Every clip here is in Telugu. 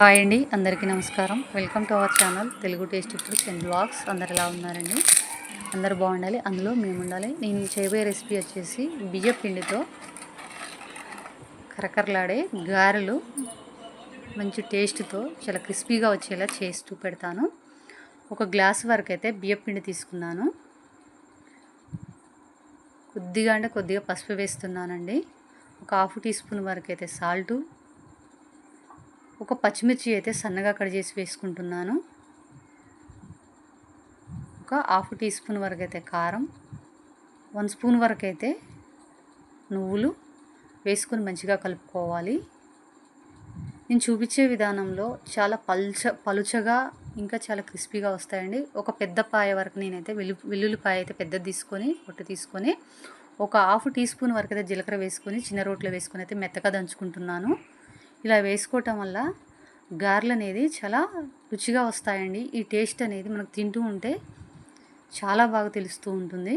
హాయ్ అండి అందరికీ నమస్కారం. Welcome to our channel Telugu taste foods and blogs అందరు ఎలా ఉన్నారండి? అందరు బాగుండాలి అందులో మేము ఉండాలి నేను చేయబోయే రెసిపీ వచ్చేసి బియ్య పిండితో కరకరలాడే గారెలు మంచి టేస్ట్తో చాలా క్రిస్పీగా వచ్చేలా చేస్తూ పెడతాను. ఒక గ్లాస్ వరకు అయితే బియ్య పిండి తీసుకున్నాను. కొద్దిగా అంటే కొద్దిగా పసుపు వేస్తున్నానండి. ఒక హాఫ్ టీ స్పూన్ వరకు అయితే సాల్టు ఒక పచ్చిమిర్చి అయితే సన్నగా కట్ చేసి వేసుకుంటున్నాను. ఒక హాఫ్ టీ స్పూన్ వరకు అయితే కారం వన్ స్పూన్ వరకు అయితే నువ్వులు వేసుకొని మంచిగా కలుపుకోవాలి. నేను చూపించే విధానంలో చాలా పల్చ పలుచగా ఇంకా చాలా క్రిస్పీగా వస్తాయండి. ఒక పెద్ద పాయ వరకు నేనైతే వెల్లు వెల్లుల్లిపాయ అయితే పెద్దది తీసుకొని పొట్టు తీసుకొని ఒక హాఫ్ టీ స్పూన్ వరకు అయితే జీలకర్ర వేసుకొని చిన్న రోట్లో వేసుకొని అయితే మెత్తగా దంచుకుంటున్నాను. ఇలా వేసుకోవటం వల్ల గారెలు అనేది చాలా రుచిగా వస్తాయండి. ఈ టేస్ట్ అనేది మనకు తింటూ ఉంటే చాలా బాగా తెలుస్తూ ఉంటుంది.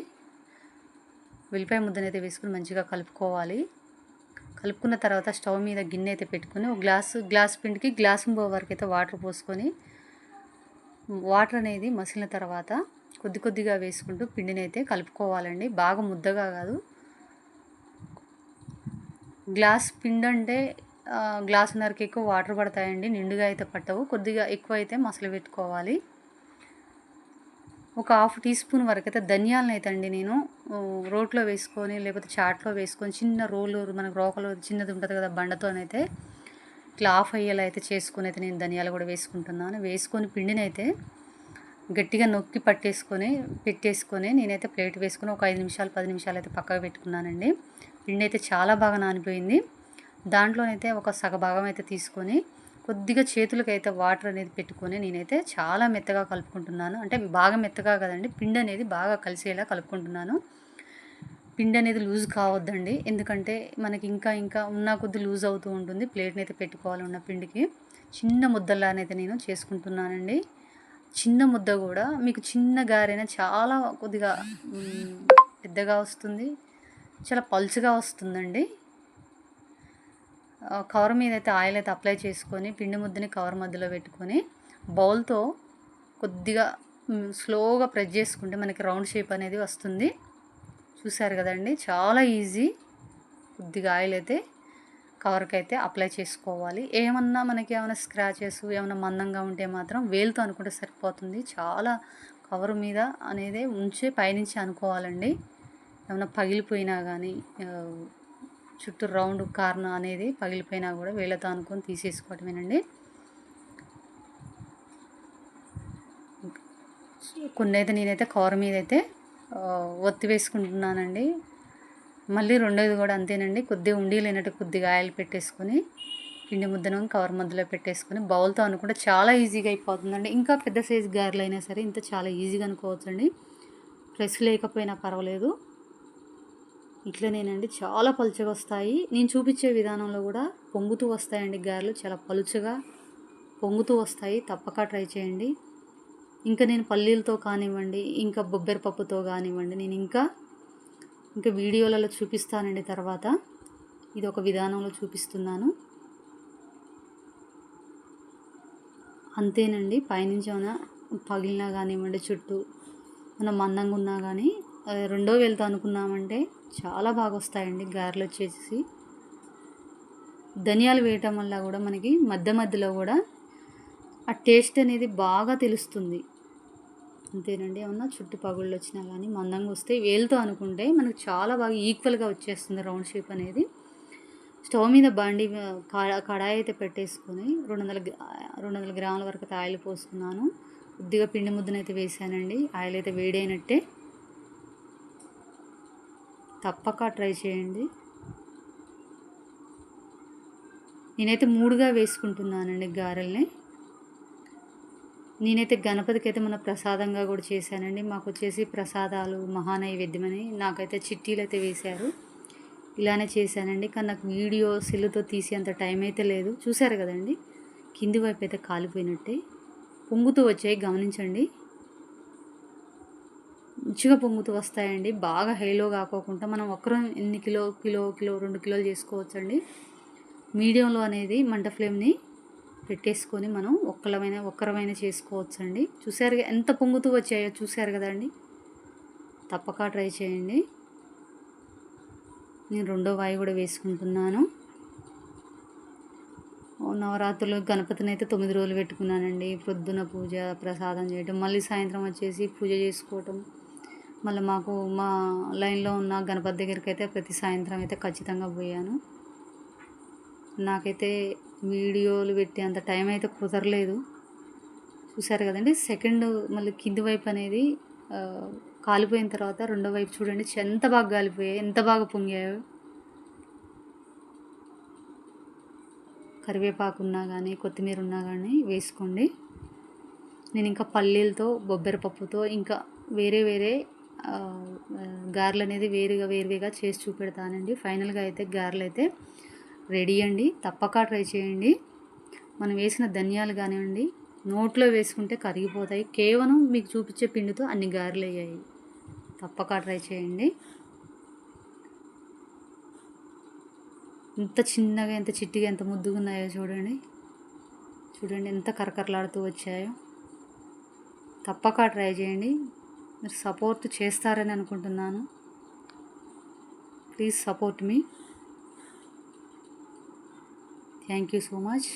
వెల్లిపాయ ముద్దనైతే వేసుకుని మంచిగా కలుపుకోవాలి. కలుపుకున్న తర్వాత స్టవ్ మీద గిన్నె అయితే పెట్టుకొని ఒక గ్లాసు గ్లాస్ పిండికి గ్లాస్ వరకు అయితే వాటర్ పోసుకొని వాటర్ అనేది మసిలిన తర్వాత కొద్ది కొద్దిగా వేసుకుంటూ పిండిని అయితే కలుపుకోవాలండి. బాగా ముద్దగా కాదు. గ్లాస్ పిండి అంటే గ్లాసున్నరకి ఎక్కువ వాటర్ పడతాయండి నిండుగా అయితే పట్టవు. కొద్దిగా ఎక్కువ అయితే మసలు పెట్టుకోవాలి. ఒక హాఫ్ టీ స్పూన్ వరకు అయితే ధనియాలను అయితే అండి నేను రోట్లో వేసుకొని లేకపోతే చాట్లో వేసుకొని చిన్న రోలు మనకు రోకలు చిన్నది ఉంటుంది కదా బండతోనైతే ఇట్లా ఆఫ్ అయ్యేలా అయితే చేసుకొని అయితే నేను ధనియాలు కూడా వేసుకుంటున్నాను. వేసుకొని పిండిని అయితే గట్టిగా నొక్కి పట్టేసుకొని పెట్టేసుకొని నేనైతే ప్లేట్ వేసుకొని ఒక ఐదు నిమిషాలు పది నిమిషాలు అయితే పక్కకు పెట్టుకున్నానండి. పిండి అయితే చాలా బాగా నానిపోయింది. దాంట్లోనైతే ఒక సగభాగం అయితే తీసుకొని కొద్దిగా చేతులకైతే అయితే వాటర్ అనేది పెట్టుకొని నేనైతే చాలా మెత్తగా కలుపుకుంటున్నాను. అంటే బాగా మెత్తగా కదండి పిండి అనేది బాగా కలిసేలా కలుపుకుంటున్నాను. పిండి అనేది లూజ్ కావద్దండి ఎందుకంటే మనకి ఇంకా ఇంకా ఉన్న కొద్ది లూజ్ అవుతూ ఉంటుంది. ప్లేట్ని అయితే పెట్టుకోవాలి ఉన్న పిండికి. చిన్న ముద్దలానైతే నేను చేసుకుంటున్నానండి. చిన్న ముద్ద కూడా మీకు చిన్న గారైనా చాలా కొద్దిగా పెద్దగా వస్తుంది చాలా పలుచగా వస్తుందండి. కవర్ మీద అయితే ఆయిల్ అయితే అప్లై చేసుకొని పిండి ముద్దని కవర్ మధ్యలో పెట్టుకొని బౌల్తో కొద్దిగా స్లోగా ప్రెస్ చేసుకుంటే మనకి రౌండ్ షేప్ అనేది వస్తుంది. చూసారు కదండి? చాలా ఈజీ. కొద్దిగా ఆయిల్ అయితే కవర్కి అయితే అప్లై చేసుకోవాలి. ఏమన్నా మనకి ఏమైనా స్క్రాచెస్ ఏమైనా మందంగా ఉంటే మాత్రం వేలుతో అనుకుంటే సరిపోతుంది. చాలా కవర్ మీద అనేది ఉంచి పైనుంచి అనుకోవాలండి. ఏమైనా పగిలిపోయినా కానీ చుట్టూ రౌండ్ కార్న్ అనేది పగిలిపోయినా కూడా వేళ్ళతో అనుకొని తీసేసుకోవటమేనండి. కొన్ని అయితే నేనైతే కవర్ మీద అయితే ఒత్తి వేసుకుంటున్నానండి. మళ్ళీ రెండోది కూడా అంతేనండి. కొద్దిగా ఉండి లేనట్టు కొద్దిగా ఆయిల్ పెట్టేసుకొని పిండి ముద్దను కవర్ మధ్యలో పెట్టేసుకొని బౌల్తో అనుకుంటే చాలా ఈజీగా అయిపోతుందండి. ఇంకా పెద్ద సైజు గారెలు అయినా సరే ఇంత చాలా ఈజీగా అనుకోవచ్చండి. ప్రెస్ లేకపోయినా పర్వాలేదు. ఇట్లనేనండి. చాలా పలుచగా వస్తాయి నేను చూపించే విధానంలో కూడా పొంగుతూ వస్తాయండి గారెలు. చాలా పలుచగా పొంగుతూ వస్తాయి. తప్పక ట్రై చేయండి. ఇంకా నేను పల్లీలతో కానివ్వండి ఇంకా బొబ్బెర పప్పుతో కానివ్వండి నేను ఇంకా ఇంకా వీడియోలలో చూపిస్తానండి తర్వాత. ఇది ఒక విధానంలో చూపిస్తున్నాను. అంతేనండి. పైనుంచి ఏమైనా పగిలినా కానివ్వండి చుట్టూ మనం మందంగా ఉన్నా కానీ రెండో వెళ్తా అనుకున్నామంటే చాలా బాగా వస్తాయండి గారెలు వచ్చేసి. ధనియాలు వేయటం వల్ల కూడా మనకి మధ్య మధ్యలో కూడా ఆ టేస్ట్ అనేది బాగా తెలుస్తుంది. అంతేనండి ఏమన్నా చుట్టుపగుళ్ళు వచ్చినా కానీ మందంగా వస్తే వేలుతో అనుకుంటే మనకు చాలా బాగా ఈక్వల్గా వచ్చేస్తుంది రౌండ్ షేప్ అనేది. స్టవ్ మీద బండి కడాయి అయితే పెట్టేసుకొని రెండు వందల రెండు వందల గ్రాముల వరకు ఆయిల్ పోసుకున్నాను. కొద్దిగా పిండి ముద్దనైతే వేసానండి. ఆయిల్ అయితే వేడైనట్టే. తప్పక ట్రై చేయండి. నేనైతే మూడుగా వేసుకుంటున్నానండి గారెల్ని. నేనైతే గణపతికి అయితే మన ప్రసాదంగా కూడా చేశానండి. మాకు వచ్చేసి ప్రసాదాలు మహానైవేద్యమని నాకైతే చిట్టీలు అయితే వేశారు. ఇలానే చేశానండి. కానీ నాకు వీడియో సెల్లుతో తీసే అంత టైం అయితే లేదు. చూశారు కదండి? కింది వైపు అయితే కాలిపోయినట్టే. పొంగుతూ వచ్చాయి గమనించండి. మంచిగా పొంగుతూ వస్తాయండి. బాగా హైలో కాకోకుండా మనం ఒక్కరం ఎన్ని కిలో కిలో కిలో రెండు కిలోలు చేసుకోవచ్చండి. మీడియంలో అనేది మంట ఫ్లేమ్ని పెట్టేసుకొని మనం ఒక్కలమైన ఒక్కరమైన చేసుకోవచ్చండి. చూసారు ఎంత పొంగుతూ వచ్చాయో చూసారు కదండి. తప్పక ట్రై చేయండి. నేను రెండో వాయి కూడా వేసుకుంటున్నాను. నవరాత్రులు గణపతిని అయితే తొమ్మిది రోజులు పెట్టుకున్నానండి. ప్రొద్దున పూజ ప్రసాదం చేయటం మళ్ళీ సాయంత్రం వచ్చేసి పూజ చేసుకోవటం. మళ్ళీ మాకు మా లైన్లో ఉన్న గణపతి దగ్గరికి అయితే ప్రతి సాయంత్రం అయితే ఖచ్చితంగా పోయాను. నాకైతే వీడియోలు పెట్టే అంత టైం అయితే కుదరలేదు. చూసారు కదండి సెకండ్ మళ్ళీ కింది వైపు అనేది కాలిపోయిన తర్వాత రెండో వైపు చూడండి ఎంత బాగా కాలిపోయాయి ఎంత బాగా పొంగాయో. కరివేపాకు ఉన్నా కానీ కొత్తిమీర ఉన్నా కానీ వేసుకోండి. నేను ఇంకా పల్లీలతో బొబ్బెర పప్పుతో ఇంకా వేరే వేరే గారెలు అనేది వేరుగా వేరువేగా చేసి చూపెడతానండి. ఫైనల్గా అయితే గారెలు అయితే రెడీ అండి. తప్పక ట్రై చేయండి. మనం వేసిన ధనియాలు కానివ్వండి నోట్లో వేసుకుంటే కరిగిపోతాయి. కేవలం మీకు చూపించే పిండితో అన్ని గారెలు అయ్యాయి. తప్పక ట్రై చేయండి. ఎంత చిన్నగా ఎంత చిట్టిగా ఎంత ముద్దుగా ఉన్నాయో చూడండి. చూడండి ఎంత కరకరలాడుతూ వచ్చాయో. తప్పక ట్రై చేయండి. మీరు సపోర్ట్ చేస్తారని అనుకుంటున్నాను. ప్లీజ్ సపోర్ట్ మీ థ్యాంక్ యూ సో మచ్